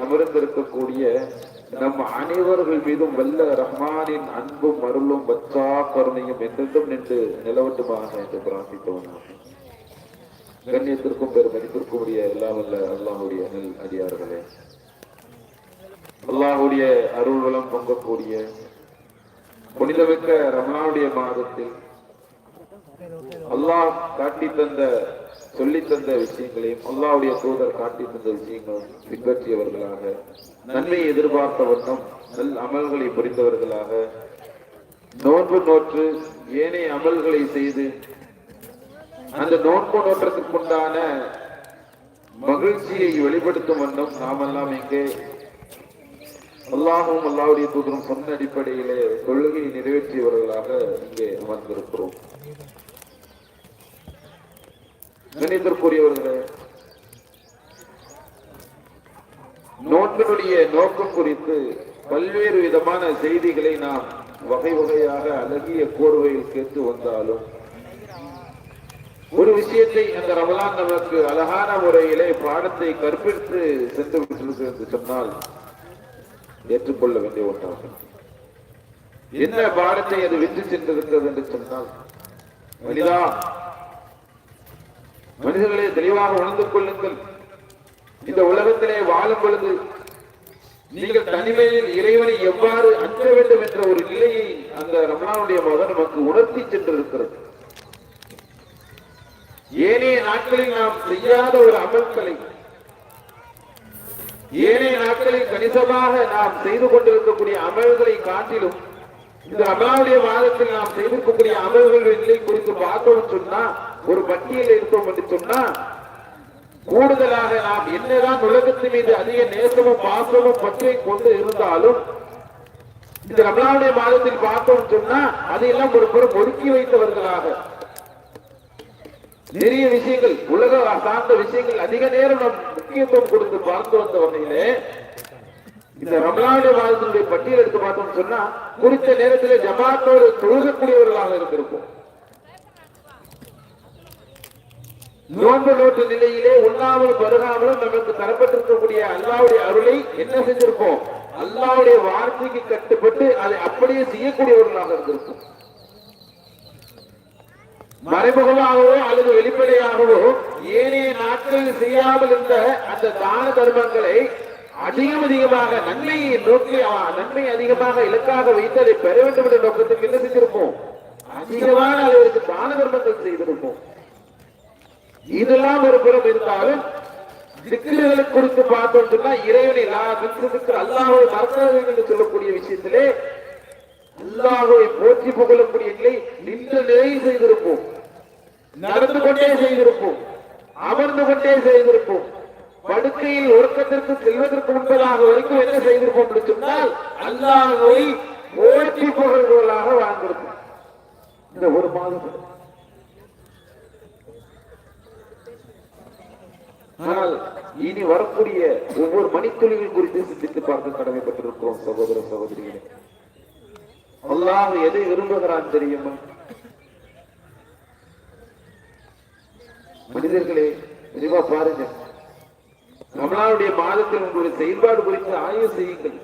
அமர்ந்திருக்கக்கூடிய நம் அனைவர்கள் மீதும் வல்ல ரஹ்மானின் அன்பும் அருளும் வச்சா கருணையும் என்றென்றும் நின்று நிலவட்டுமாக என்று பிரார்த்தித்தவனாக கண்ணியத்திற்கும் பெரும் மதிப்பிற்கும் உரிய எல்லாம் வல்ல அல்லாஹுடைய நெல் அடியார்களே அல்லாஹுடைய அருள்வளம் பொங்கக்கூடிய புனிதமிக்க ரமணாவுடைய மாதத்தில் அல்லாஹ் காட்டி தந்த சொல்லி தந்த விஷயங்களையும் அல்லாவுடைய தூதர் காட்டி தந்த விஷயங்களும் பின்பற்றியவர்களாக நன்மை எதிர்பார்த்த வண்ணம் நல் அமல்களை புரிந்தவர்களாக நோன்பு நோற்று ஏனைய அமல்களை செய்து அந்த நோன்பு நோற்றத்துக்கு உண்டான மகிழ்ச்சியை வெளிப்படுத்தும் வண்ணம் நாமெல்லாம் இங்கே அல்லாஹும் அல்லாவுடைய தூதரும் சொன்ன அடிப்படையிலே கொள்கையை நிறைவேற்றியவர்களாக இங்கே அமர்ந்திருக்கிறோம். கணிதற்குரியவர்களே நோன்பினுடைய நோக்கம் குறித்து பல்வேறு விதமான செய்திகளை நாம் வகை வகையாக அழகிய கோர்வையில் கேட்டு வந்தாலும் ஒரு விஷயத்தை அந்த ரமலான் நமக்கு அழகான முறையிலே பாடத்தை கற்பித்து சென்று விட்டிருக்கு என்று சொன்னால் ஏற்றுக்கொள்ள வேண்டிய ஒன்றாகும். என்ன பாடத்தை அது விட்டு சென்றிருக்கிறது என்று சொன்னால் மனிதா மனிதர்களை தெளிவாக உணர்ந்து கொள்ளுங்கள். இந்த உலகத்திலே வாழும் பொழுது நீங்கள் தனிமையில் இறைவனை எவ்வாறு அஞ்ச வேண்டும் என்ற ஒரு நிலையை அந்த ரமணாவுடைய மகன் நமக்கு உணர்த்தி சென்றிருக்கிறது. ஏனைய நாட்களில் நாம் செய்யாத ஒரு அமல்களை ஏனைய நாட்களில் கணிசமாக நாம் செய்து கொண்டிருக்கக்கூடிய அமல்களை காட்டிலும் இந்த ரமணாவுடைய மாதத்தில் நாம் செய்திருக்கக்கூடிய அமல்களின் நிலை குறித்து பார்த்தோம் சொன்னா ஒரு பட்டியல் எடுத்தோம் என்று சொன்னா கூடுதலாக நாம் என்னதான் உலகத்தின் மீது அதிக நேசமும் பாசமும் பற்றை கொண்டு இருந்தாலும் இந்த ரமலாவுடைய மாதத்தில் பார்த்தோம் சொன்னா அதையெல்லாம் ஒரு புறம் ஒதுக்கி வைத்தவர்களாக. நிறைய விஷயங்கள் உலக சார்ந்த விஷயங்கள் அதிக நேரம் நாம் முக்கியத்துவம் கொடுத்து பார்த்து வந்த வகையிலே இந்த ரமலாவுடைய மாதத்தினுடைய பட்டியல் எடுத்து பார்த்தோம்னு சொன்னா குறித்த நேரத்திலே ஜமாத்தோடு தொழுகக்கூடியவர்களாக இருந்திருக்கும் நோன்பு நோட்டு நிலையிலே உண்ணாமலும் பருகாமலும் நமக்கு தரப்பட்டிருக்கக்கூடிய அல்லாவுடைய அருளை என்ன செஞ்சிருப்போம்? அல்லாவுடைய வார்த்தைக்கு கட்டுப்பட்டு அதை அப்படியே செய்யக்கூடியவர்களாக இருந்திருக்கும் மறைமுகமாகவோ அல்லது வெளிப்படையாகவோ ஏனைய நாட்களில் செய்யாமல் இருந்த அந்த தான தர்மங்களை அதிகம் அதிகமாக நன்மையை நோக்கி நன்மை அதிகமாக இலக்காக வைத்து அதை பெற வேண்டும் என்ற நோக்கத்துக்கு என்ன செஞ்சிருப்போம்? அதிகமான அளவிற்கு தான தர்மங்கள் செய்திருப்போம். இதெல்லாம் ஒரு புறம் இருந்தாலும் திக்கிரிகளை குறித்து பார்த்தோம் சொன்னா இறைவனை திக்கு அல்லாஹை மறக்க என்று சொல்லக்கூடிய விஷயத்திலே அல்லாஹை போற்றி புகழக்கூடிய நிலை நின்று நிறைவு செய்திருப்போம். நடந்து கொண்டே செய்திருப்போம். அமர்ந்து கொண்டே செய்திருப்போம். படுக்கையில் உறக்கத்திற்கு செல்வதற்கு முன்பதாக வரைக்கும் என்ன செய்திருப்போம் என்று சொன்னால் அல்லாஹை போற்றி புகழ்களாக வாழ்ந்திருப்போம். இந்த ஒரு மாதம் ஆனால் இனி வரக்கூடிய ஒவ்வொரு மணித்துளிகள் குறித்து சிந்தித்து பார்க்க கடமைப்பட்டிருக்கிறோம் சகோதர சகோதரிகளே. அல்லாஹ் எதை விரும்புகிறான் தெரியுமா? மனிதர்களே தெளிவா பாருங்க. ரமலானுடைய மாதத்தில் உங்களுடைய செயல்பாடு குறித்து ஆய்வு செய்யுங்கள்.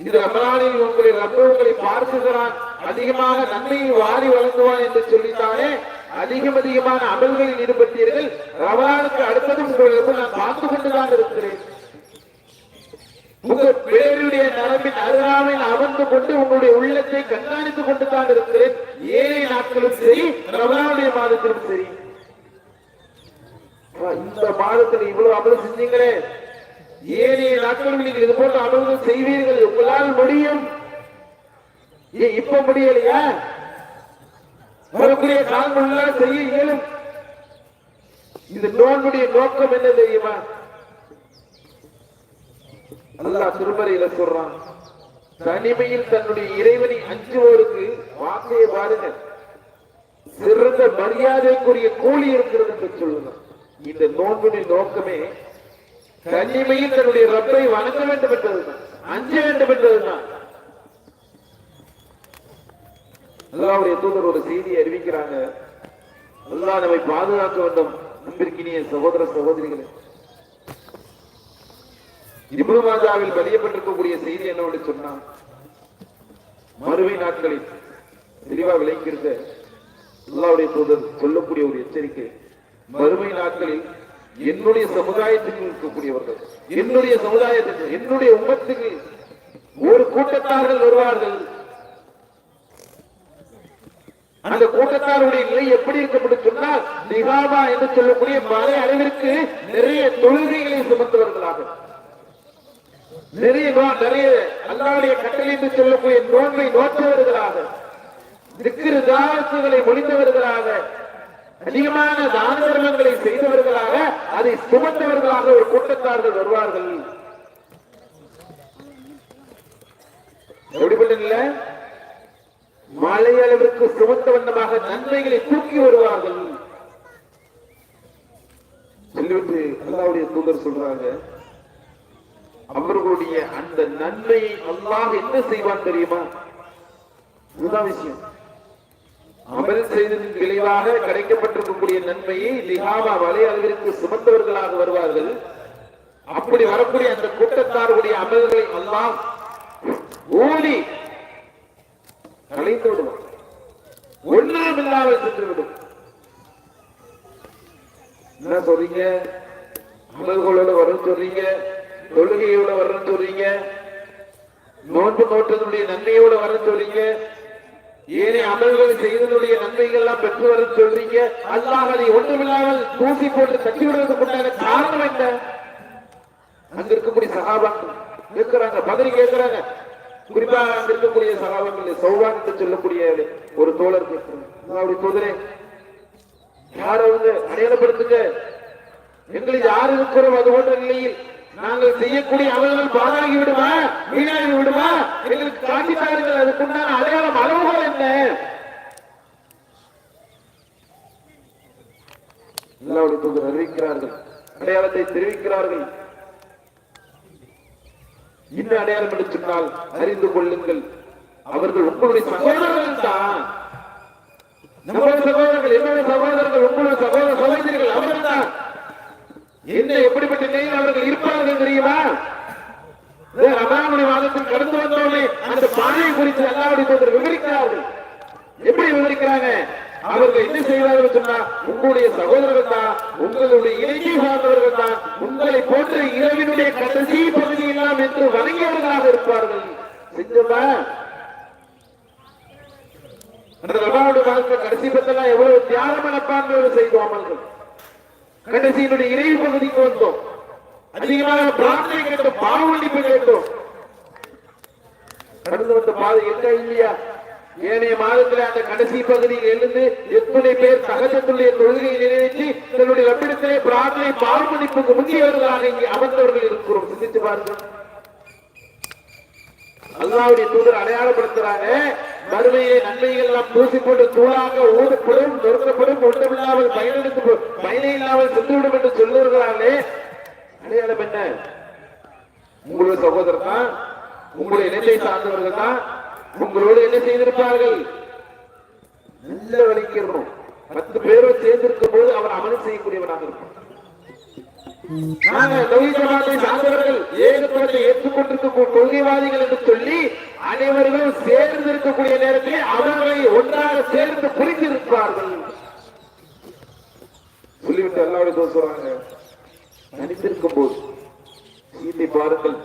இந்த ரமலானில் உங்களை ரப்ப உங்களை பார்க்குகிறான் அதிகமாக நன்மையை வாரி வழங்குவான் என்று சொல்லித்தானே அதிகம் அதிகமான அமல்களில் ஈடுபட்டீர்கள். ரமலானுக்கு அடுத்ததும் உங்களுக்கு நான் பார்த்து கொண்டுதான் இருக்கிறேன். உங்கள் பேருடைய நரம்பின் அருகாமையில் அமர்ந்து கொண்டு உங்களுடைய உள்ளத்தை கண்காணித்துக் கொண்டு தான் இருக்கிறேன். ஏழை நாட்களும் சரி ரமலானுடைய மாதத்திலும் சரி. இந்த மாதத்தில் இவ்வளவு அமல் செஞ்சீங்களே. ஏனைய நாட்களும் நீங்கள் இது போன்ற அமல்கள் செய்வீர்கள். உங்களால் முடியும். இப்ப முடியலையா? வரக்கூடிய காலங்கள் செய்ய இயலும் இந்த நோன்புடைய நோக்கம் என்ன தெரியுமா? அல்லாஹ் திருமறையில சொல்றான் தனிமையில் தன்னுடைய இறைவனை அஞ்சுவோருக்கு வார்த்தையை பாருங்க சிறந்த மரியாதைக்குரிய கூலி இருக்கிறது என்று சொல்லுங்க. இந்த நோன்புடைய நோக்கமே தனிமையில் தன்னுடைய ரப்பை வணங்க வேண்டும் என்பதுதான் அஞ்ச வேண்டும் என்பதுதான் அல்லாவுடைய தூதர் ஒரு செய்தியை அறிவிக்கிறாங்க. அல்லா நம்மை பாதுகாக்க வேண்டும். அன்பிற்கினிய சகோதர சகோதரிகளே. இப்னு மாதாவில் பதியப்பட்டிருக்கக்கூடிய செய்தி என்னவென்று சொன்னால் மறுமை நாட்களில் தெளிவா விளைக்கிறது அல்லாவுடைய தூதர் சொல்லக்கூடிய ஒரு எச்சரிக்கை மறுமை நாட்களில் என்னுடைய சமுதாயத்தில் இருக்கக்கூடியவர்கள் என்னுடைய சமுதாயத்திற்கு என்னுடைய உமத்துக்கு ஒரு கூட்டத்தார்கள் வருவார்கள். அந்த கூட்டத்தாருடைய நிலை எப்படி இருக்கப்படும் சொன்னால் நிகாமா என்று சொல்லக்கூடிய மலை அளவிற்கு நிறைய தொழுகைகளை சுமந்தவர்களாக நிறைய நிறைய அல்லாவுடைய கட்டளை என்று சொல்லக்கூடிய நோன்பை நோற்றவர்களாக. திக்கிரு தாவத்துகளை முடிந்தவர்களாக அதிகமான தான தர்மங்களை செய்தவர்களாக அதை சுமந்தவர்களாக ஒரு கூட்டத்தார்கள் வருவார்கள். எப்படிப்பட்ட நிலை? மலையளவிற்கு சுமத்த வண்ணமாக நன்மைகளை தூக்கி வருவார்கள். சொல்லிவிட்டு அல்லாவுடைய தூதர் சொல்றாங்க அவர்களுடைய அந்த நன்மையை அல்லாஹ் என்ன செய்வான் தெரியுமா? இதுதான் விஷயம். அமல் செய்ததின் விளைவாக கிடைக்கப்பட்டிருக்கக்கூடிய நன்மையை லிஹாமா வலை அளவிற்கு சுமந்தவர்களாக வருவார்கள். அப்படி வரக்கூடிய அந்த கூட்டத்தாருடைய அமல்களை அல்லாஹ் ஊதி கலைந்து விடுவான் ஒன்றும் இல்லாமல் சென்று விடும் என்ன சொல்றீங்க? அமல்களோட வரும் சொல்றீங்க? தொழுகையோட வரும் சொல்றீங்க? நோட்டு நோட்டதுடைய நன்மையோட வர சொல்றீங்க? ஏனைய அமல்கள் செய்ததுடைய நன்மைகள் எல்லாம் பெற்று வர சொல்றீங்க? அல்லாஹ் அதை ஒன்றுமில்லாமல் தூசி போட்டு தட்டி விடுவதற்குண்டான காரணம் என்ன? அங்க இருக்கக்கூடிய சகாபாக்கள் இருக்கிறாங்க பதறி கேட்கிறாங்க. குறிப்பா இருக்கக்கூடிய சகாபங்களில் சௌவான் சொல்லக்கூடிய ஒரு தோழர் அவருடைய அப்படி தோதரே யார் அவங்க அடையாளப்படுத்துங்க? எங்களுக்கு யார் இருக்கிறோம் அது போன்ற நிலையில் நாங்கள் செய்யக்கூடிய அமல்கள் பாதாகி விடுமா? வீணாகி விடுமா? எங்களுக்கு காட்டித்தாருங்கள் அதுக்குண்டான அடையாளம் அளவுகள் என்ன? அல்லாவுடைய தூதர் அறிவிக்கிறார்கள் அடையாளத்தை தெரிவிக்கிறார்கள். இந்த அடையாளம் என்று சொன்னால் அறிந்து கொள்ளுங்கள். அவர்கள் உங்களுடைய சகோதரர்கள் தான். நம்முடைய சகோதரர்கள் என்னுடைய சகோதரர்கள் உங்களுடைய சகோதர சகோதரிகள் அவர்கள் என்ன எப்படிப்பட்ட நிலையில் அவர்கள் இருப்பார்கள் தெரியுமா? ரமலானுடைய மாதத்தில் கடந்து வந்தோடனே அந்த பானையை குறித்து அல்லாவுடைய தூதர் விவரிக்கிறார்கள். எப்படி விவரிக்கிறாங்க? அவர்கள் என்ன செய்வார்கள் சொன்னா உங்களுடைய சகோதரர்கள் தான் உங்களுடைய இணைக்கை சார்ந்தவர்கள் தான். உங்களை போன்ற இரவினுடைய கடைசி பகுதி எல்லாம் என்று வணங்கியவர்களாக இருப்பார்கள். செஞ்சோமா அந்த ரபாவுடைய கடைசி பத்தெல்லாம் எவ்வளவு தியாகம் மனப்பான்மையோடு செய்தோம் அமல்கள் கடைசியினுடைய இறை பகுதிக்கு வந்தோம். அதிகமாக பிரார்த்தனை கேட்டோம் பாவமன்னிப்பு கேட்டோம். கடந்து வந்த பாதை என்ன இல்லையா? ஏனைய மாதத்தில் அந்த கடைசி பகுதியில் எழுந்து எத்தனை பேர் சகஜத்துடைய தொழுகையை நிறைவேற்றி தன்னுடைய ரப்பிடத்திலே பிரார்த்தனை பாவமன்னிப்புக்கு முக்கியவர்களாக இங்கே அமர்ந்தவர்கள் இருக்கிறோம். சிந்தித்து பாருங்கள் அல்லாவுடைய தூதர் அடையாளப்படுத்துறாங்க மறுமையை நன்மைகள் எல்லாம் பூசிக்கொண்டு தூளாக ஊதப்படும் நொறுக்கப்படும் ஒன்றமில்லாமல் பயனெடுத்து பயனை இல்லாமல் சென்றுவிடும் என்று சொல்லுகிறார்களே. அடையாளம் என்ன? உங்களுடைய சகோதரர் தான் உங்களுடைய இனத்தை சார்ந்தவர்கள் தான் உங்களோடு என்ன செய்திருப்பார்கள்? நல்ல வலிக்கிறோம் பத்து பேரும் சேர்ந்திருக்கும் போது அவர் அமல் செய்யக்கூடியவனாக இருப்பார். நாங்கள் கொள்கைவாதிகள் என்று சொல்லி அனைவர்களும் சேர்ந்து இருக்கக்கூடிய நேரத்தில் அவர்களை ஒன்றாக சேர்ந்து புரிந்திருப்பார்கள். சொல்லிவிட்டு எல்லாருடைய தோசுறாங்க சொல்றாங்க தனித்திருக்கும் போது சீட்டை பாருங்கள்.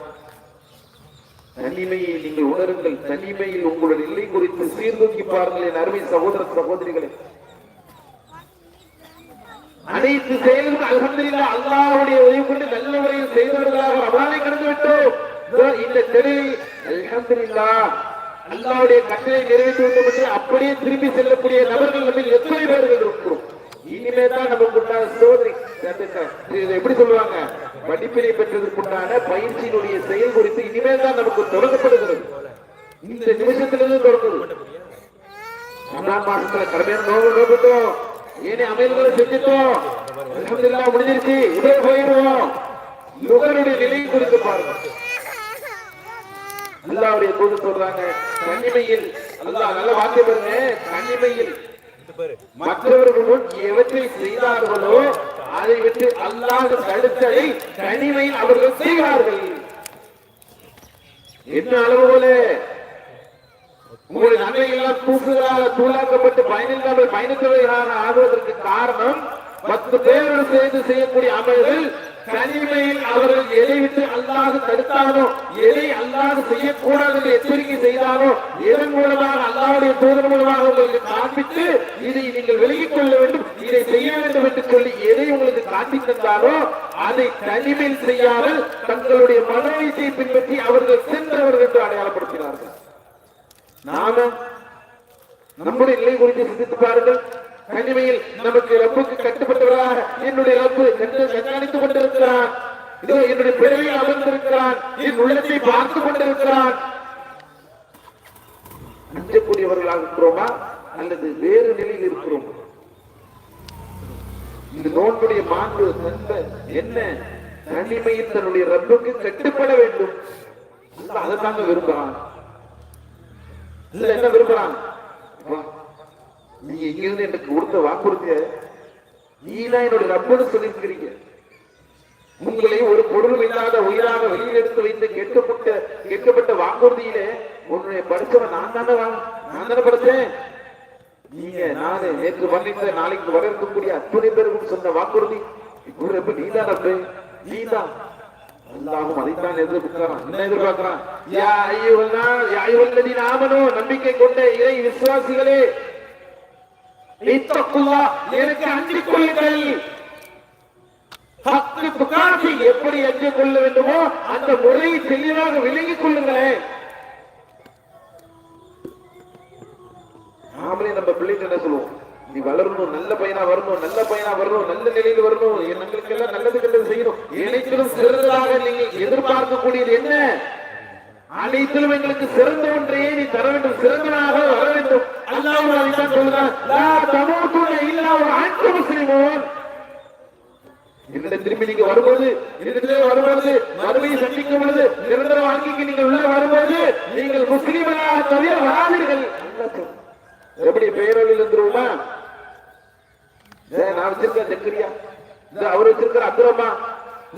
தனிமையை நீங்கள் உணருங்கள். தனிமையில் உங்களோட நிலை குறித்து சீர்தூக்கி பாருங்கள் என் அருமை சகோதர சகோதரிகளை. அனைத்து செயல்களும் அல்ஹம்துலில்லாஹ் அல்லாவுடைய உதவி கொண்டு நல்ல முறையில் செய்தவர்களாக ரமலானை கடந்து விட்டோம். இந்த தெருவை அல்ஹம்துலில்லாஹ் அல்லாவுடைய கட்டளை நிறைவேற்றி விட்டோம் என்று அப்படியே திரும்பி செல்லக்கூடிய நபர்கள் நம்ம எத்தனை பேர்கள் இருக்கிறோம். இனிமே தான் நமக்கு உண்டான சோதனை. எப்படி சொல்லுவாங்க? படிப்பினை பெற்றதற்குண்டான பயிற்சியினுடைய செயல் குறித்து இனிமேல் தான் நமக்கு தொடங்கப்படுகிறது. இந்த நிமிஷத்திலிருந்து தொடங்குது. ரமலான் மாசத்துல கடமையான நோவு நோக்கிட்டோம் ஏனே அமைதிகளை செஞ்சுட்டோம் முடிஞ்சிருச்சு. இதே போயிடுவோம். நுகருடைய நிலை குறித்து பாருங்க. அல்லாவுடைய தூது சொல்றாங்க தனிமையில் அல்லா நல்ல வார்த்தை பாருங்க தனிமையில் மற்றவர்கள் முன் எவற்றை செய்தார்களோ அதை விட்டு அல்லாத தடுத்ததை தனிமையில் அவர்கள் செய்வார்கள். என்ன அளவுகளே உங்களுடைய நன்மைகள் எல்லாம் தூக்குகளாக தூளாக்கப்பட்டு பயனில்லாமல் பயணித்தவர்களாக ஆகுவதற்கு காரணம் பத்து பேரோடு சேர்ந்து செய்யக்கூடிய அமல்கள் தனிமையில் அவர்கள் எதை விட்டு அல்லாது தடுத்தானோ எதை அல்லாது செய்யக்கூடாது என்று எச்சரிக்கை செய்தாரோ இதன் மூலமாக அல்லாவுடைய தூதர் மூலமாக உங்களுக்கு காண்பித்து இதை நீங்கள் விலகிக் கொள்ள வேண்டும் இதை செய்ய வேண்டும் என்று சொல்லி எதை உங்களுக்கு காட்டி தந்தானோ அதை தனிமையில் செய்யாமல் தங்களுடைய மனோயத்தை பின்பற்றி அவர்கள் சென்றவர்கள் என்று அடையாளப்படுத்தினார்கள். நாம நம்முடைய நிலை குறித்து சிந்தித்து பாருங்கள். தனிமையில் நமக்கு ரப்புக்கு கட்டுப்பட்டவராக என்னுடைய ரப்பு கண்காணித்துக் கொண்டிருக்கிறான். இதோ என்னுடைய பிறவையில் அமர்ந்திருக்கிறான். என் உள்ளத்தை பார்த்துக் கொண்டிருக்கிறான். அஞ்சக்கூடியவர்களாக இருக்கிறோமா? அல்லது வேறு நிலையில் இருக்கிறோம்? இந்த நோன்புடைய மாண்பு நண்ப என்ன? தனிமையில் தன்னுடைய ரப்புக்கு கட்டுப்பட வேண்டும். அதை தாங்க விரும்புகிறான். என்ன விரும்புறான் நீ எங்கிருந்து எனக்கு கொடுத்த வாக்குறுதிய நீதான் என்னுடைய ரப்பன்னு சொல்லியிருக்கிறீங்க. உங்களை ஒரு பொருளும் இல்லாத உயிராக வெளியில் எடுத்து வைத்து கேட்கப்பட்ட கேட்கப்பட்ட வாக்குறுதியிலே உன்னுடைய படிச்சவன் நான் தானே நான் தானே படிச்சேன் நீங்க நானு நேற்று மன்னித்த நாளைக்கு வர இருக்கக்கூடிய அத்துணை பேருக்கும் சொன்ன வாக்குறுதி குரு எப்ப நீதான் ரப்பு நீதான். அல்லாஹும் அதைத்தான் எதிர்பார்க்கிறான் என்ன எதிர்பார்க்கிறான்? யா ஐயோ யா ஐயுவல்லதீன நம்பிக்கை கொண்ட இறை விசுவாசிகளே எனக்கு அஞ்சிக் கொள்ளுங்கள் எப்படி அஞ்சு கொள்ள வேண்டுமோ அந்த முறையை தெளிவாக விளங்கிக் கொள்ளுங்களேன். நாமளே நம்ம பிள்ளைங்க என்ன சொல்லுவோம்? நீ வளரணும் நல்ல பையனா வரணும் நல்ல பையனா வரணும் நல்ல நிலையில் வரணும். எங்களுக்கு எல்லாம் நல்லது கெட்டது செய்யணும். இணைத்திலும் சிறந்ததாக நீங்கள் எதிர்பார்க்கக்கூடியது என்ன? அனைத்திலும் எங்களுக்கு சிறந்த ஒன்றையே நீ தர வேண்டும். சிறந்தனாக வர வேண்டும். அல்லாஹ் அதைத்தான் சொல்லுதான் லா தமூத்துன இல்லா ஒரு ஆண்ட முஸ்லிமோன் என்னிடம் திரும்பி நீங்க வரும்போது என்னிடத்திலே வரும்போது மறுபடியும் சந்திக்கும் பொழுது நிரந்தர வாழ்க்கைக்கு நீங்கள் உள்ள வரும்போது நீங்கள் முஸ்லிம்களாக தவிர வராதீர்கள் அல்லாஹ் சொல்றான். எப்படி பெயரொழில் இருந்துருவோமா? நான் வச்சிருக்கேன் ஜக்கரியா. இந்த அவர் வச்சிருக்கிற அப்துரமா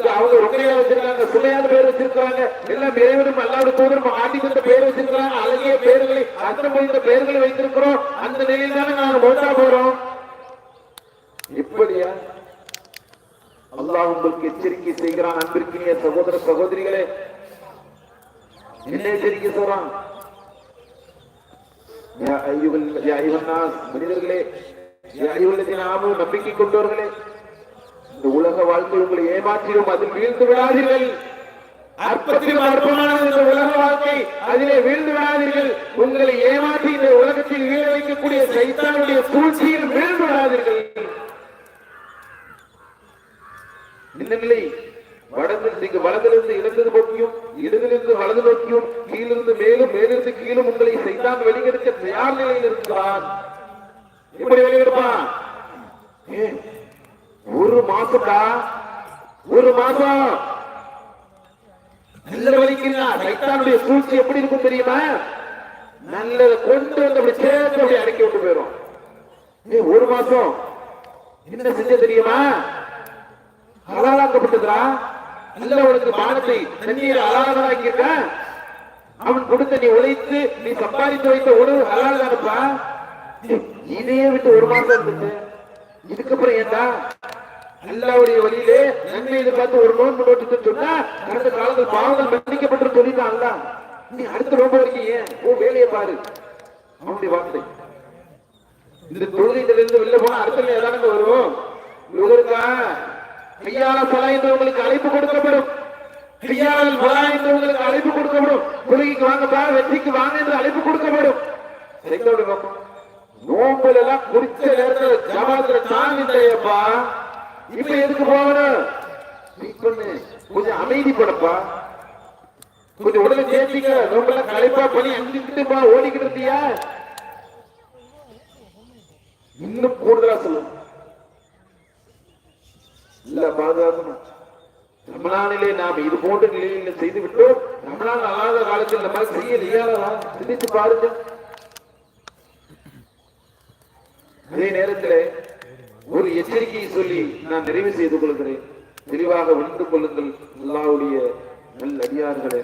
அவங்க ரொக்கையா வச்சிருக்காங்க சுமையான பேர் வச்சிருக்காங்க எல்லாம் இறைவனும் அல்லாத தூதரும் ஆட்டி தந்த பேர் வச்சிருக்காங்க அழகிய பேர்களை அத்தனை மொழிந்த பெயர்களை வைத்திருக்கிறோம். அந்த நிலையில் தானே நாங்க மோட்டா போறோம். இப்படியா? அல்லாஹ் உங்களுக்கு எச்சரிக்கை செய்கிறான் அன்பிற்கினிய சகோதர சகோதரிகளே. என்ன எச்சரிக்கை சொல்றான்? யா ஐயுவல் யா மனிதர்களே. யா ஐயுவல்லதீன நம்பிக்கை கொண்டவர்களே. இந்த உலக வாழ்க்கை உங்களை ஏமாற்றிடும் அதில் வீழ்ந்து விடாதீர்கள். அற்பத்திலும் அற்பமான இந்த உலக வாழ்க்கை அதிலே வீழ்ந்து விடாதீர்கள். உங்களை ஏமாற்றி இந்த உலகத்தில் வீழ வைக்கக்கூடிய சைத்தானுடைய சூழ்ச்சியில் வீழ்ந்து விடாதீர்கள். இந்த நிலை வடது நீங்க வலதிலிருந்து இடது நோக்கியும் இடதிலிருந்து வலது நோக்கியும் கீழிருந்து மேலும் மேலிருந்து கீழும் உங்களை செய்தான் வெளியெடுக்க தயார் நிலையில் இருக்கிறான். எப்படி வெளியெடுப்பான்? ஒரு மாசம்டா. ஒரு மாசம். நல்ல வலிக்கிறா சைத்தானுடைய சூழ்ச்சி எப்படி இருக்கும் தெரியுமா? நல்லதை கொண்டு வந்து அப்படி சேர்த்து அப்படி அடக்கி விட்டு போயிடும் ஏய், ஒரு மாசம். என்ன செஞ்ச தெரியுமா? அலாலாக்கப்பட்டதுரா நல்ல உனக்கு பானத்தை தண்ணீர் ஹலாலாக்கி இருக்க அவன் கொடுத்த நீ உழைத்து நீ சம்பாதித்து வைத்த உணவு ஹலால் தானப்பா? இதையே விட்டு ஒரு மாசம் இருந்துச்சு. இதுக்கப்புறம் ஏண்டா அல்லாவுடைய வழியிலே நன்மை பார்த்து ஒரு நோன்பு நோட்டு சொன்னா கடந்த காலத்தில் பாவங்கள் மன்னிக்கப்பட்டு சொல்லிட்டான் அல்ல நீ அடுத்த நோன்பு வரைக்கும் ஏன்? ஓ வேலையை பாரு. அவனுடைய வார்த்தை. இந்த தொழுகையில இருந்து வெளில போனா அடுத்த ஏதாவது வரும்? இவருக்கா கையால பலா என்று உங்களுக்கு அழைப்பு கொடுக்கப்படும். கையாளல் பலா என்று உங்களுக்கு அழைப்பு கொடுக்கப்படும். தொழுகைக்கு வாங்கப்பா வெற்றிக்கு வாங்க என்று அழைப்பு கொடுக்கப்படும். எங்களோட நோக்கம் நோம்புல எல்லாம் குறிச்ச நேரத்துல ஜமாத்துல இல்லையப்பா. இப்ப எதுக்கு போகணும்? நீ கொஞ்சம் அமைதிப்படப்பா கொஞ்சம் உடலை சேர்த்திக்க நோம்பெல்லாம் களைப்பா பண்ணி அங்கிட்டுப்பா ஓடிக்கிட்டு இருந்தியா இன்னும் கூடுதலா சொல்லுங்க இல்ல பாதுகாக்கணும். ரமணானிலே நாம் இது போன்ற நிலையில் செய்து விட்டோம். ரமணான் அல்லாத காலத்தில் இந்த மாதிரி செய்யலையா சிந்தித்து பாருங்க. அதே நேரத்தில் ஒரு எச்சரிக்கையை சொல்லி நான் நிறைவு செய்து கொள்கிறேன். தெளிவாக உணர்ந்து கொள்ளுங்கள் அல்லாவுடைய நல் அடியார்களே.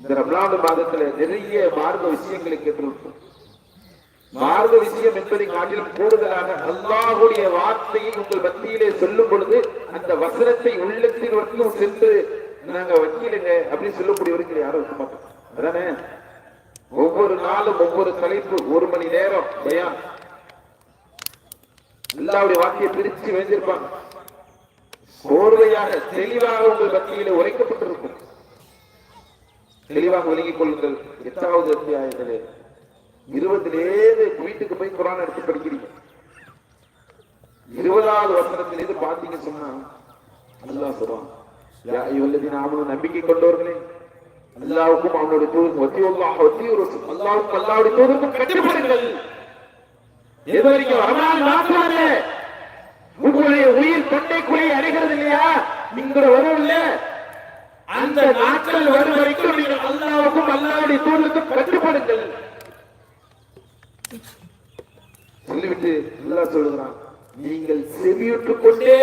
இந்த ரமலான் மாதத்துல நிறைய மார்க்க விஷயங்களை கேட்டிருக்கோம் மார்க்க விஷயம் என்பதை காட்டிலும் கூடுதலாக அல்லாஹுடைய வார்த்தையை உங்கள் மத்தியிலே சொல்லும் பொழுது அந்த வசனத்தை உள்ளத்தின் வரைக்கும் சென்று நாங்க வக்கீலுங்க அப்படின்னு சொல்லக்கூடியவர்கள் யாரும் இருக்க மாட்டோம் அதானே? ஒவ்வொரு நாளும் ஒவ்வொரு தலைப்பு ஒரு மணி நேரம் பயான். அல்லாவுடைய வாக்கியை பிரித்து வைத்திருப்பாங்க கோர்வையாக தெளிவாக உங்கள் பக்தியில உரைக்கப்பட்டிருக்கும். தெளிவாக விளங்கிக் கொள்ளுங்கள். எட்டாவது அத்தியாயத்திலே இருபதிலேது வீட்டுக்கு போய் குரான் எடுத்து படிக்கிறீங்க. இருபதாவது வருஷத்திலேருந்து பாத்தீங்க சொன்னா அல்லாஹ் சொல்றான் யா நம்பிக்கை கொண்டவர்களே அல்லாஹ்வுக்கும் அவனுடைய தூதருக்கும் ஒத்தி வத்தியுர் ரசூல் அல்லாஹ்வுக்கும் கட்டுப்படுங்கள். எது வரைக்கும் ரமலான் உங்களுடைய உயிர் தொண்டைக்குழி அடைகிறது இல்லையா? நீங்க வரும் இல்ல அந்த நாட்கள் வரும் வரைக்கும் நீங்கள் அல்லாவுக்கும் அல்லாவுடைய தூதருக்கும் கட்டுப்படுங்கள். சொல்லிவிட்டு நல்லா சொல்லுகிறான் நீங்கள் செவியுற்றுக் கொண்டே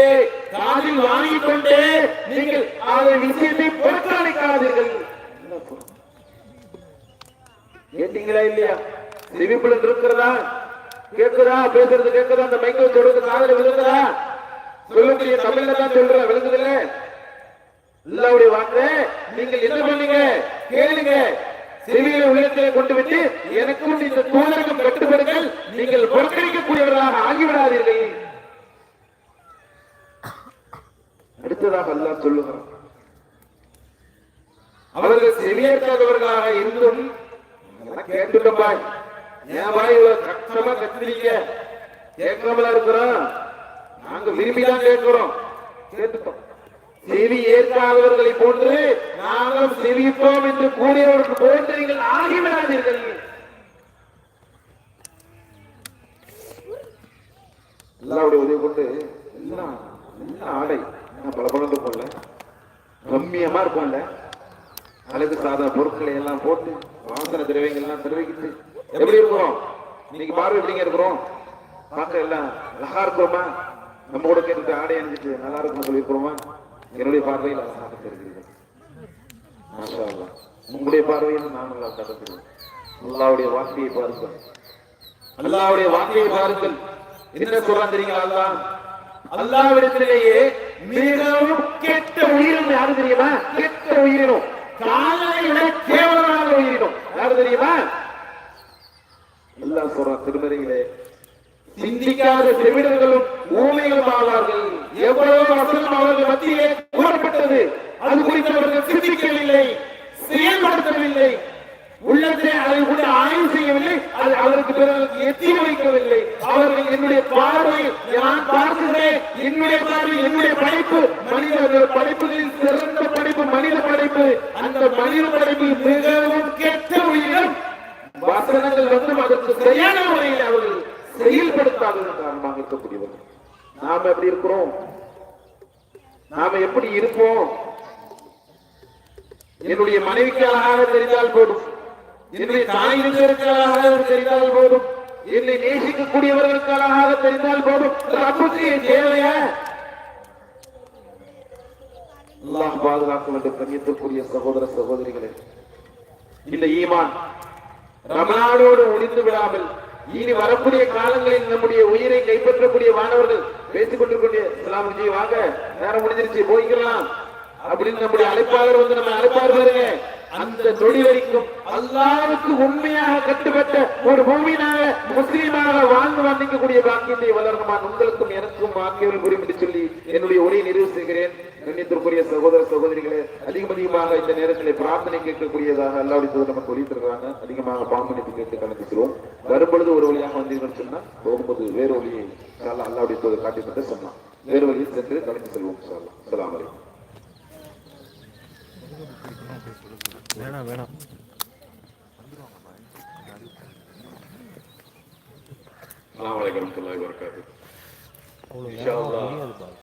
காதில் வாங்கிக் கொண்டே நீங்கள் அதை விஷயத்தை புறக்கணிக்காதீர்கள். கேட்டீங்களா இல்லையா? செவிப்புலன் இருக்கிறதா? கேக்குதா? பேசுறது கேக்குதா? அந்த மைக்கை சொல்றது காதல விழுந்ததா சொல்லக்கூடிய தமிழ்ல தான் சொல்ற. விழுங்குது இல்ல அல்லாவுடைய வாக்கு நீங்கள் என்ன பண்ணீங்க கேளுங்க. செவியில உள்ளத்திலே கொண்டு விட்டு எனக்கும் இந்த தூதருக்கும் கட்டுப்படுங்கள் நீங்கள் புறக்கணிக்கக்கூடியவர்களாக ஆகிவிடாதீர்கள். அடுத்ததாக அல்லாஹ் சொல்லுகிறான். அவர்கள் செவியேற்காதவர்களாக இருந்தும் கேட்டுட்டோம் ஏன் இவ்வளவு கஷ்டமா கத்துறீங்க கேட்காமலா இருக்கிறோம் நாங்க விரும்பி தான் கேட்கிறோம். கேட்டுட்டோம் செவி ஏற்காதவர்களை போன்று நாங்களும் செவிப்போம் என்று கூறியவர்கள் போன்று நீங்கள் ஆகிவிடாதீர்கள் எல்லாருடைய உதவி கொண்டு எல்லாம் எல்லாம் ஆடை? பல பழந்து போடல ரம்மியமா இருக்கும்ல. அழகு சாதா பொருட்களை எல்லாம் போட்டு வாசன திரவியங்கள் எல்லாம் தெரிவிக்கிட்டு எப்படி இருக்கிறோம்? இன்னைக்கு பார்வை எப்படிங்க இருக்கிறோம்? பார்க்க எல்லாம் அழகா இருக்கிறோமா நம்ம கூட கேட்டு ஆடை அணிஞ்சிட்டு நல்லா இருக்கும்னு சொல்லியிருக்கிறோமா? என்னுடைய பார்வையில் அழகாக தெரிகிறீர்கள். உங்களுடைய பார்வையில் நான் நல்லா கற்றுக்கிறேன் அல்லாவுடைய வார்த்தையை பாருங்கள். அல்லாவுடைய வார்த்தையை பாருங்கள். என்ன சொல்றான் தெரியுங்களா அல்லாஹ்? அல்லாவிடத்திலேயே மிகவும் கெட்ட உயிரினம் யாரு தெரியுமா? கெட்ட உயிரினம். காலை விட கேவலமான உயிரினம். யாரு தெரியுமா? எல்லாம் சொல்றான் திருமறையிலே சிந்திக்காத செவிடர்களும் ஊமைகளும் ஆவார்கள். எவ்வளவு வசனம் அவர்கள் மத்தியிலே கூறப்பட்டது அது குறித்து அவர்கள் சிந்திக்கவில்லை செயல்படுத்தவில்லை. உள்ளத்தை அதை கூட ஆய்வு செய்யவில்லை அது அவருக்கு பிறகு எத்தி வைக்கவில்லை. அவர்கள் என்னுடைய பார்வை நான் பார்க்கிறேன் என்னுடைய பார்வை என்னுடைய படைப்பு. மனித படைப்புகளில் சிறந்த படைப்பு மனித படைப்பு. அந்த மனித படைப்பு மிகவும் கெட்ட உயிரினம் வசனங்கள் வந்து அதற்கு சரியான முறையில் அவர்கள் செயல்படுத்தாததன் காரணமாக இருக்கக்கூடியவர்கள் நாம எப்படி இருக்கிறோம்? நாம எப்படி இருப்போம்? என்னுடைய மனைவிக்கு அழகாக தெரிந்தால் போதும். என்னுடைய தாயினருக்கு அழகாக தெரிந்தால் போதும். என்னை நேசிக்கக்கூடியவர்களுக்கு அழகாக தெரிந்தால் போதும். ரப்புக்கு தேவையா அல்லாஹ் பாதுகாக்க வேண்டும் கண்ணியத்திற்குரிய சகோதர சகோதரிகளே இந்த ஈமான் ரமணானோடு ஒளிந்து விடாமல் இனி வரக்கூடிய காலங்களில் நம்முடைய உயிரை கைப்பற்றக்கூடிய மாணவர்கள் பேசிக் கொண்டிருக்கூடிய வாங்க நேரம் முடிஞ்சிருச்சு போய்க்கலாம் அப்படின்னு நம்முடைய அழைப்பாளர் வந்து நம்ம அழைப்பார் பாருங்க. அந்த தொழில் வரைக்கும் அல்லாவுக்கு உண்மையாக கட்டுப்பட்ட ஒரு பூமியாக முஸ்லீமாக வாழ்ந்து வந்திக்கக்கூடிய பாக்கியத்தை வளர்ந்தமான் உங்களுக்கும் எனக்கும் வாக்கியவர்கள் குறிப்பிட்டு சொல்லி என்னுடைய உரையை நிறைவு செய்கிறேன். கண்ணியத்திற்குரிய சகோதர சகோதரிகளே அதிகம் அதிகமாக இந்த நேரத்தில் பிரார்த்தனை கேட்கக்கூடியதாக அல்லாவுடைய தூதர் நமக்கு ஒளித்திருக்கிறாங்க அதிகமாக பாம்பனிப்பு கேட்டு கலந்து செல்வோம் வரும்பொழுது ஒரு வழியாக வந்தீங்கன்னு சொன்னா போகும்போது வேறு வழியை அல்லாவுடைய தூதர் காட்டி தந்து சொன்னான். வேறு வழியில் சென்று கலந்து செல்வோம். அஸ்ஸலாமு அலைக்கும். வேணாம் வேணாம். அஸ்ஸலாமு அலைக்கும் வரஹ்மத்துல்லாஹி